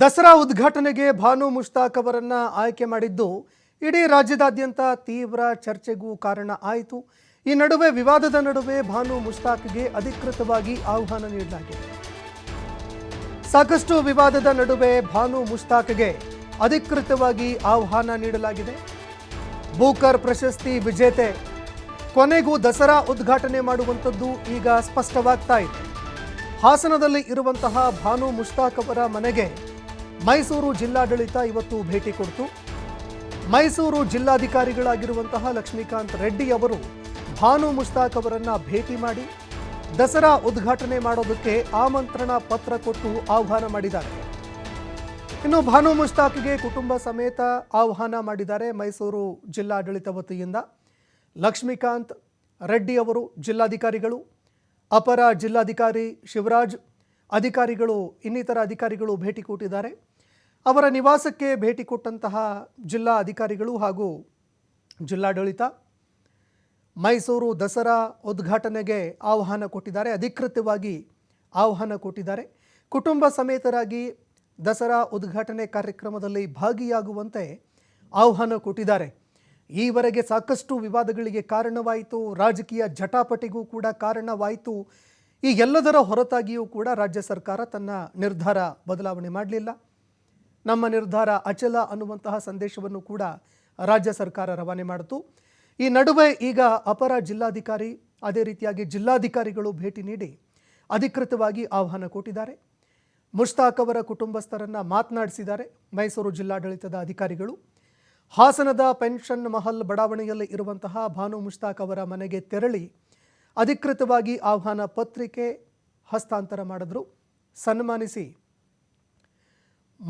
ದಸರಾ ಉದ್ಘಾಟನೆಗೆ ಭಾನು ಮುಷ್ತಾಕ್ ಅವರನ್ನು ಆಯ್ಕೆ ಮಾಡಿದ್ದು ಇಡೀ ರಾಜ್ಯದಾದ್ಯಂತ ತೀವ್ರ ಚರ್ಚೆಗೂ ಕಾರಣ ಆಯಿತು. ಈ ನಡುವೆ ವಿವಾದದ ನಡುವೆ ಭಾನು ಮುಷ್ತಾಕ್ಗೆ ಅಧಿಕೃತವಾಗಿ ಆಹ್ವಾನ ನೀಡಲಾಗಿದೆ. ಸಾಕಷ್ಟು ವಿವಾದದ ನಡುವೆ ಭಾನು ಮುಷ್ತಾಕ್ಗೆ ಅಧಿಕೃತವಾಗಿ ಆಹ್ವಾನ ನೀಡಲಾಗಿದೆ. ಬೂಕರ್ ಪ್ರಶಸ್ತಿ ವಿಜೇತೆ. ಕೊನೆಗೂ ದಸರಾ ಉದ್ಘಾಟನೆ ಮಾಡುವಂಥದ್ದು ಈಗ ಸ್ಪಷ್ಟವಾಗ್ತಾ ಇದೆ. ಹಾಸನದಲ್ಲಿ ಇರುವಂತಹ ಭಾನು ಮುಷ್ತಾಕ್ ಅವರ ಮನೆಗೆ ಮೈಸೂರು ಜಿಲ್ಲಾಡಳಿತ ಇವತ್ತು ಭೇಟಿ ಕೊಡ್ತು. ಮೈಸೂರು ಜಿಲ್ಲಾಧಿಕಾರಿಗಳಾಗಿರುವಂತಹ ಲಕ್ಷ್ಮೀಕಾಂತ್ ರೆಡ್ಡಿ ಅವರು ಭಾನು ಮುಷ್ತಾಕ್ ಅವರನ್ನ ಭೇಟಿ ಮಾಡಿ ದಸರಾ ಉದ್ಘಾಟನೆ ಮಾಡೋದಕ್ಕೆ ಆಮಂತ್ರಣ ಪತ್ರ ಕೊಟ್ಟು ಆಹ್ವಾನ ಮಾಡಿದ್ದಾರೆ. ಇನ್ನು ಭಾನು ಮುಷ್ತಾಕ್ಗೆ ಕುಟುಂಬ ಸಮೇತ ಆಹ್ವಾನ ಮಾಡಿದ್ದಾರೆ ಮೈಸೂರು ಜಿಲ್ಲಾಡಳಿತ ವತಿಯಿಂದ. ಲಕ್ಷ್ಮೀಕಾಂತ್ ರೆಡ್ಡಿ ಅವರು ಜಿಲ್ಲಾಧಿಕಾರಿಗಳು, ಅಪರ ಜಿಲ್ಲಾಧಿಕಾರಿ ಶಿವರಾಜ್ ಅಧಿಕಾರಿಗಳು, ಇನ್ನಿತರ ಅಧಿಕಾರಿಗಳು ಭೇಟಿ ಕೊಟ್ಟಿದ್ದಾರೆ. ಅವರ ನಿವಾಸಕ್ಕೆ ಭೇಟಿ ಕೊಟ್ಟಂತಹ ಜಿಲ್ಲಾ ಅಧಿಕಾರಿಗಳು ಹಾಗೂ ಜಿಲ್ಲಾಡಳಿತ ಮೈಸೂರು ದಸರಾ ಉದ್ಘಾಟನೆಗೆ ಆಹ್ವಾನ ಕೊಟ್ಟಿದ್ದಾರೆ. ಅಧಿಕೃತವಾಗಿ ಆಹ್ವಾನ ಕೊಟ್ಟಿದ್ದಾರೆ. ಕುಟುಂಬ ಸಮೇತರಾಗಿ ದಸರಾ ಉದ್ಘಾಟನೆ ಕಾರ್ಯಕ್ರಮದಲ್ಲಿ ಭಾಗಿಯಾಗುವಂತೆ ಆಹ್ವಾನ ಕೊಟ್ಟಿದ್ದಾರೆ. ಈವರೆಗೆ ಸಾಕಷ್ಟು ವಿವಾದಗಳಿಗೆ ಕಾರಣವಾಯಿತು. ರಾಜಕೀಯ ಜಟಾಪಟಿಗೂ ಕೂಡ ಕಾರಣವಾಯಿತು. ಈ ಎಲ್ಲದರ ಹೊರತಾಗಿಯೂ ಕೂಡ ರಾಜ್ಯ ಸರ್ಕಾರ ತನ್ನ ನಿರ್ಧಾರ ಬದಲಾವಣೆ ಮಾಡಲಿಲ್ಲ. ನಮ್ಮ ನಿರ್ಧಾರ ಅಚಲ ಅನ್ನುವಂತಹ ಸಂದೇಶವನ್ನು ಕೂಡ ರಾಜ್ಯ ಸರ್ಕಾರ ರವಾನೆ ಮಾಡಿತು. ಈ ನಡುವೆ ಈಗ ಅಪರ ಜಿಲ್ಲಾಧಿಕಾರಿ, ಅದೇ ರೀತಿಯಾಗಿ ಜಿಲ್ಲಾಧಿಕಾರಿಗಳು ಭೇಟಿ ನೀಡಿ ಅಧಿಕೃತವಾಗಿ ಆಹ್ವಾನ ಕೊಟ್ಟಿದ್ದಾರೆ. ಮುಷ್ತಾಕ್ ಅವರ ಕುಟುಂಬಸ್ಥರನ್ನು ಮಾತನಾಡಿಸಿದ್ದಾರೆ ಮೈಸೂರು ಜಿಲ್ಲಾಡಳಿತದ ಅಧಿಕಾರಿಗಳು. ಹಾಸನದ ಪೆನ್ಷನ್ ಮಹಲ್ ಬಡಾವಣೆಯಲ್ಲಿ ಇರುವಂತಹ ಭಾನು ಮುಷ್ತಾಕ್ ಅವರ ಮನೆಗೆ ತೆರಳಿ ಅಧಿಕೃತವಾಗಿ ಆಹ್ವಾನ ಪತ್ರಿಕೆ ಹಸ್ತಾಂತರ ಮಾಡಿದ್ರು. ಸನ್ಮಾನಿಸಿ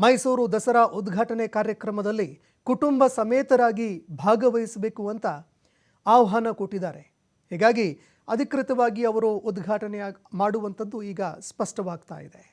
ಮೈಸೂರು ದಸರಾ ಉದ್ಘಾಟನೆ ಕಾರ್ಯಕ್ರಮದಲ್ಲಿ ಕುಟುಂಬ ಸಮೇತರಾಗಿ ಭಾಗವಹಿಸಬೇಕು ಅಂತ ಆಹ್ವಾನ ಕೊಟ್ಟಿದ್ದಾರೆ. ಹೀಗಾಗಿ ಅಧಿಕೃತವಾಗಿ ಅವರು ಉದ್ಘಾಟನೆ ಮಾಡುವಂಥದ್ದು ಈಗ ಸ್ಪಷ್ಟವಾಗ್ತಾ ಇದೆ.